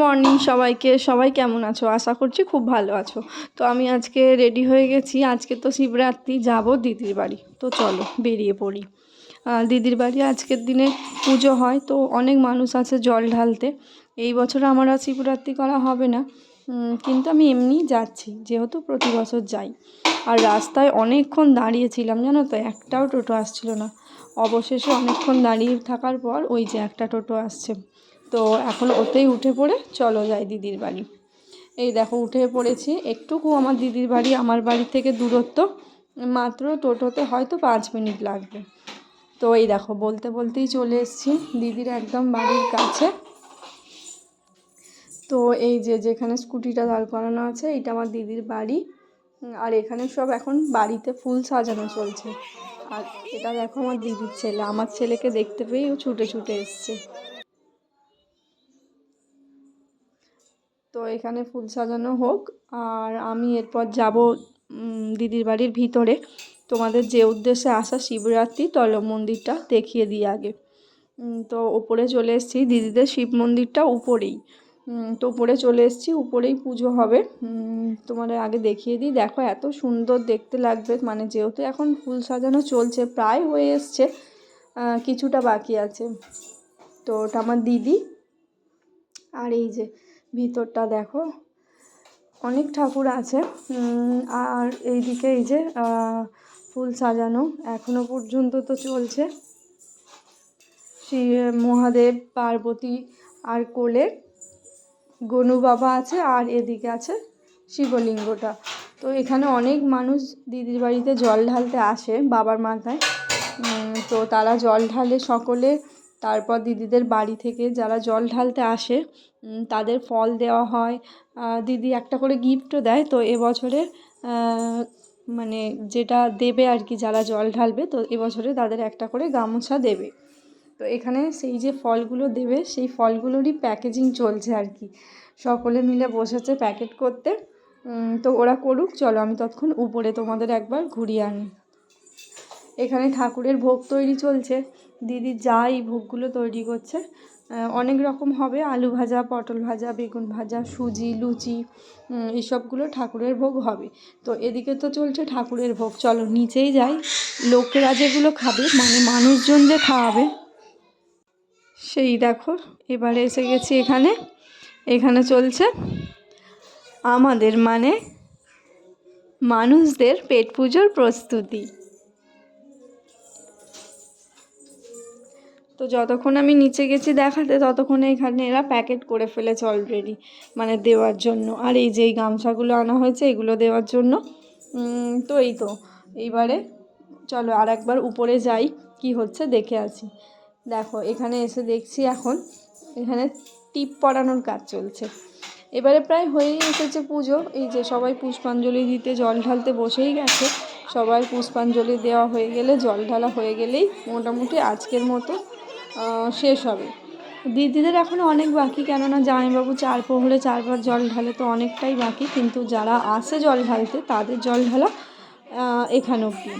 Morning সবাইকে। সবাই কেমন আছো? আশা করছি খুব ভালো আছো। তো আমি আজকে রেডি হয়ে গেছি। আজকে তো শিবরাত্রি, যাব দিদির বাড়ি। তো চলো, বেরিয়ে পড়ি। দিদির বাড়ি আজকের দিনে পুজো হয়। তো অনেক মানুষ আছে জল ঢালতে। এই বছর আমার আর শিবরাত্রি করা হবে না। কিন্তু আমি এমনি যাচ্ছি, যেহেতু প্রতি বছর যাই। আর রাস্তায় অনেকক্ষণ দাঁড়িয়েছিলাম জানো তো? একটাও টোটো আসছিল না। অবশেষে অনেকক্ষণ দাঁড়িয়ে থাকার পর ওই যে একটা টোটো আসছে। তো এখন ওতেই উঠে পড়ে, চলো যাই দিদির বাড়ি। এই দেখো, উঠে পড়েছি। একটুকু আমার দিদির বাড়ি, আমার বাড়ি থেকে দূরত্ব। মাত্র টোটোতে হয়তো পাঁচ মিনিট লাগবে। তো এই দেখো, বলতে বলতেই চলে এসেছি। দিদির একদম বাড়ির কাছে। তো এই যে, যেখানে স্কুটিটা দাঁড় করানো আছে এটা আমার দিদির বাড়ি। আর এখানে সব এখন বাড়িতে ফুল সাজানো চলছে। আর এটা দেখো আমার দিদির ছেলে। আমার ছেলেকে দেখতে পেয়েই ও ছুটে ছুটে এসছে। তো এখানে ফুল সাজানো হোক। আর আমি এরপর যাব দিদির বাড়ির ভিতরে। তোমাদের যে উদ্দেশ্যে আসা শিবরাত্রি তলব মন্দিরটা দেখিয়ে দিই আগে। তো ওপরে চলে এসেছি, দিদিদের শিব মন্দিরটা উপরেই। তো উপরে চলে এসেছি, উপরেই পুজো হবে। তোমাদের আগে দেখিয়ে দিই। দেখো, এত সুন্দর দেখতে লাগবে। মানে যেহেতু এখন ফুল সাজানো চলছে, প্রায় হয়ে এসছে কিছুটা বাকি আছে। তো ওটা আমার দিদি। আর এই যে ভিতরটা দেখো, অনেক ঠাকুর আছে। আর এইদিকে এই যে ফুল সাজানো এখনও পর্যন্ত তো চলছে। শ্রী মহাদেব, পার্বতী আর কোলে গনু বাবা আছে আর এদিকে আছে শিবলিঙ্গটা। তো এখানে অনেক মানুষ দিদির বাড়িতে জল ঢালতে আসে বাবার মাথায়। তো তারা জল ঢালে সকলে তারপর দিদিদের বাড়ি থেকে যারা জল ঢালতে আসে তাদের ফল দেওয়া হয়। দিদি একটা করে গিফটও দেয়। তো এবছরে মানে যেটা দেবে আর কি, যারা জল ঢালবে, তো এবছরে তাদের একটা করে গামোছা দেবে। তো এখানে সেই যে ফলগুলো দেবে, সেই ফলগুলোরই প্যাকেজিং চলছে আর কি। সকলে মিলে বসেছে প্যাকেট করতে। তো ওরা করুক, চলো আমি তৎক্ষণ উপরে তোমাদের একবার ঘুরিয়ে আনি। এখানে ঠাকুরের ভোগ তৈরি চলছে। দিদি যা এই ভোগগুলো তৈরি করছে অনেক রকম হবে। আলু ভাজা পটল ভাজা বেগুন ভাজা সুজি লুচি উম, এইসবগুলো ঠাকুরের ভোগ হবে। তো এদিকে তো চলছে ঠাকুরের ভোগ। চলো নিচেই যাই। লোকেরা যেগুলো খাবে মানে মানুষজন যে খাওয়াবে সেই দেখো এবারে এসে গেছি এখানে। এখানে চলছে আমাদের মানে মানুষদের পেট পুজোর প্রস্তুতি। তো যতক্ষণ আমি নিচে গেছি দেখাতে, ততক্ষণে এখানে এরা প্যাকেট করে ফেলেছে অলরেডি মানে দেওয়ার জন্য। আর এই যে এই গামছাগুলো আনা হয়েছে, এগুলো দেওয়ার জন্য। তো এই তো, এইবারে চলো আর একবার উপরে যাই, কি হচ্ছে দেখে আসি। দেখো, এখানে এসে দেখছি এখন, এখানে টিপ পরানোর কাজ চলছে। এবারে প্রায় হয়েই এসেছে পুজো। এই যে সবাই পুষ্পাঞ্জলি দিতে, জল ঢালতে বসেই গেছে। সবাই পুষ্পাঞ্জলি দেওয়া হয়ে গেলে, জল ঢালা হয়ে গেলেই মোটামুটি আজকের মতো। শেষ হবে। দিদিদের এখনও অনেক বাকি, কেননা জামাইবাবু চার প্রহরে চারবার জল ঢালে তো অনেকটাই বাকি, কিন্তু যারা আসে জল ঢালতে, তাদের জল ঢালা এখান অবধি।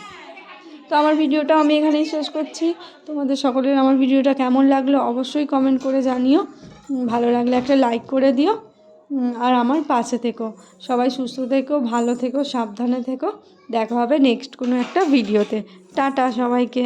তো আমার ভিডিওটা আমি এখানেই শেষ করছি। তোমাদের সকলের আমার ভিডিওটা কেমন লাগল অবশ্যই কমেন্ট করে জানিও। ভালো লাগলে একটা লাইক করে দিও। আর আমার পাশে থেকো। সবাই সুস্থ থেকো, ভালো থেকো, সাবধানে থেকো। দেখা হবে নেক্সট কোনো একটা ভিডিওতে টাটা সবাইকে।